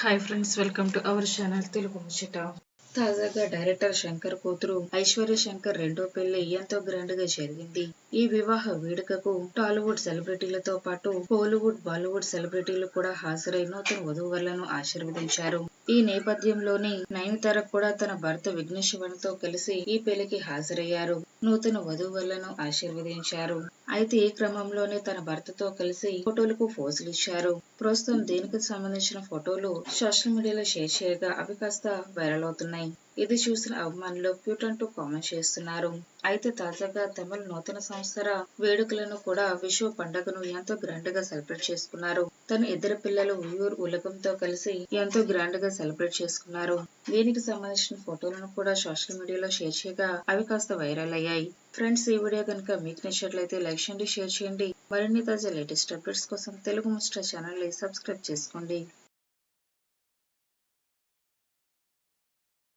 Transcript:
Hi friends welcome to our channel Telugu ముచ్చట తాజాగా director Shankar కూతురు ఐశ్వర్య శంకర్ రెండో పెళ్ళి ఎంతో గ్రాండ్గా జరిగింది. ఈ వివాహ వేడుకకు టాలీవుడ్ సెలబ్రిటీలతో పాటు కోలీవుడ్ బాలీవుడ్ సెలబ్రిటీలు కూడా హాజరై నూతన వధువులను ఆశీర్వదించారు. ఈ నేపథ్యంలోనే నయనతార కూడా తన భర్త విఘ్నేశ్వరతో కలిసి ఈ పెళ్ళికి హాజరయ్యారు. నూతన వధువులను ఆశీర్వదించారు. అయితే ఈ క్రమంలోనే తన భర్తతో కలిసి ఫోటోలకు పోజులు ఇచ్చారు. ప్రస్తుతం దీనికి సంబంధించిన ఫోటోలు సోషల్ మీడియాలో షేర్ చేయగా అవి కాస్త వైరల్ అవుతున్నాయి. ఇది చూసిన అభిమానులు క్యూట్ అంటూ కామెంట్ చేస్తున్నారు. అయితే తాజాగా తమిళ నూతన సంవత్సర వేడుకలను కూడా విశ్వ పండుగను ఎంతో గ్రాండ్గా సెలబ్రేట్ చేసుకున్నారు. తన ఇద్దరు పిల్లలు ఉయూర్ ఉలగంతో కలిసి ఎంతో గ్రాండ్గా సెలబ్రేట్ చేసుకున్నారు. దీనికి సంబంధించిన ఫోటోలను కూడా సోషల్ మీడియాలో షేర్ చేయగా అవి కాస్త వైరల్ అయ్యాయి. ఫ్రెండ్స్ ఈ వీడియో కనుక మీకు నచ్చినట్లయితే లైక్ చేయండి షేర్ చేయండి. మరిన్ని తాజా లేటెస్ట్ అప్డేట్స్ కోసం తెలుగు ముస్టర్ ఛానల్ సబ్స్క్రైబ్ చేసుకోండి.